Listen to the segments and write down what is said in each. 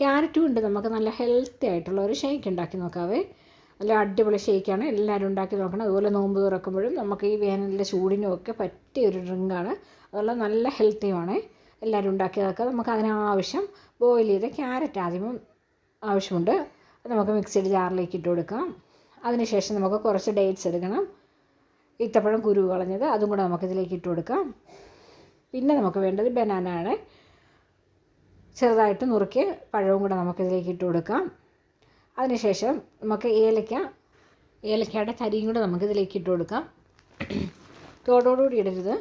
ക്യാരറ്റും ഉണ്ട്. നമുക്ക് നല്ല ഹെൽത്തി ആയിട്ടുള്ള ഒരു ഷേക്ക് ഉണ്ടാക്കി നോക്കാവേ. നല്ല അടിപൊളി ഷേക്കാണ് എല്ലാവരും ഉണ്ടാക്കി നോക്കണം. അതുപോലെ നോമ്പ് തുറക്കുമ്പോഴും നമുക്ക് ഈ വേനലിന്റെ ചൂടിനും ഒക്കെ പറ്റിയ ഒരു ഡ്രിങ്കാണ് അതുപോലെ നല്ല ഹെൽത്തിയുമാണ് എല്ലാവരും ഉണ്ടാക്കി നോക്കുക. നമുക്ക് അതിനാവശ്യം ബോയിൽ ചെയ്ത ക്യാരറ്റ് ആദ്യം ആവശ്യമുണ്ട്. അത് നമുക്ക് മിക്സിയുടെ ജാറിലേക്ക് ഇട്ട് കൊടുക്കാം. അതിനുശേഷം നമുക്ക് കുറച്ച് ഡേറ്റ്സ് എടുക്കണം. ഈത്തപ്പഴം കുരു കളഞ്ഞത്. അതും കൂടെ നമുക്കിതിലേക്ക് ഇട്ട് കൊടുക്കാം. പിന്നെ നമുക്ക് വേണ്ടത് ബനാന ആണ്. ചെറുതായിട്ട് നുറുക്കി പഴവും കൂടെ നമുക്കിതിലേക്ക് ഇട്ട് കൊടുക്കാം. അതിനുശേഷം നമുക്ക് ഏലക്ക ഏലക്കയുടെ തരിയും കൂടെ നമുക്കിതിലേക്ക് ഇട്ട് കൊടുക്കാം. തോടോടുകൂടി ഇടരുത്.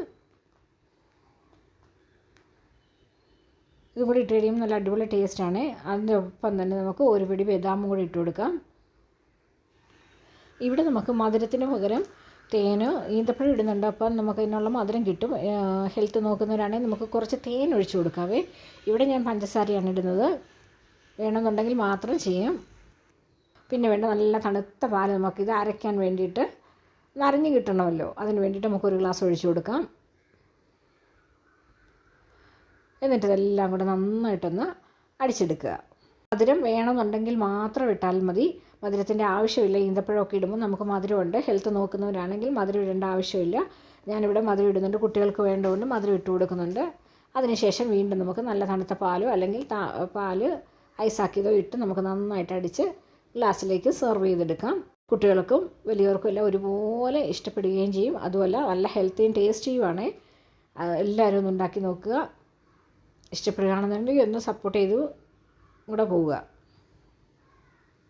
ഇതും കൂടി ഇട്ട് കഴിയുമ്പോൾ നല്ല അടിപൊളി ടേസ്റ്റാണ് അതിന്റെ ഒപ്പം തന്നെ നമുക്ക് ഒരു പിടി ബദാമും കൂടി ഇട്ട് കൊടുക്കാം. ഇവിടെ നമുക്ക് മധുരത്തിന് പകരം തേന് ഈന്തപ്പഴം ഇടുന്നുണ്ട്. അപ്പം നമുക്ക് ഇതിനുള്ള മധുരം കിട്ടും. ഹെൽത്ത് നോക്കുന്നവരാണെങ്കിൽ നമുക്ക് കുറച്ച് തേൻ ഒഴിച്ചു കൊടുക്കാവേ. ഇവിടെ ഞാൻ പഞ്ചസാരയാണ് ഇടുന്നത്. വേണമെന്നുണ്ടെങ്കിൽ മാത്രം ചെയ്യും. പിന്നെ വേണ്ട നല്ല തണുത്ത പാൽ നമുക്ക് ഇത് അരയ്ക്കാൻ വേണ്ടിയിട്ട് നരഞ്ഞ് കിട്ടണമല്ലോ. അതിന് വേണ്ടിയിട്ട് നമുക്ക് ഒരു ഗ്ലാസ് ഒഴിച്ചു കൊടുക്കാം. എന്നിട്ട് ഇതെല്ലാം കൂടെ നന്നായിട്ടൊന്ന് അടിച്ചെടുക്കുക. മധുരം വേണമെന്നുണ്ടെങ്കിൽ മാത്രം ഇട്ടാൽ മതി. മധുരത്തിന്റെ ആവശ്യമില്ല. ഈന്തപ്പഴമൊക്കെ ഇടുമ്പോൾ നമുക്ക് മധുരമുണ്ട്. ഹെൽത്ത് നോക്കുന്നവരാണെങ്കിൽ മധുരം ഇടേണ്ട ആവശ്യമില്ല. ഞാനിവിടെ മധുരം ഇടുന്നുണ്ട്. കുട്ടികൾക്ക് വേണ്ടതുകൊണ്ട് മധുരം ഇട്ട് കൊടുക്കുന്നുണ്ട്. അതിനുശേഷം വീണ്ടും നമുക്ക് നല്ല തണുത്ത പാലോ അല്ലെങ്കിൽ പാൽ ഐസാക്കിയതോ ഇട്ട് നമുക്ക് നന്നായിട്ട് അടിച്ച് ഗ്ലാസ്സിലേക്ക് സെർവ് ചെയ്തെടുക്കാം. കുട്ടികൾക്കും വലിയവർക്കും എല്ലാം ഒരുപോലെ ഇഷ്ടപ്പെടുകയും ചെയ്യും. അതുമല്ല നല്ല ഹെൽത്തിയും ടേസ്റ്റിയുമാണ്. എല്ലാവരും ഒന്ന് ഉണ്ടാക്കി നോക്കുക. ഇഷ്ടപ്പെടുകയാണെന്നുണ്ടെങ്കിൽ ഒന്ന് സപ്പോർട്ട് ചെയ്തു. കൂടെ പോവുക.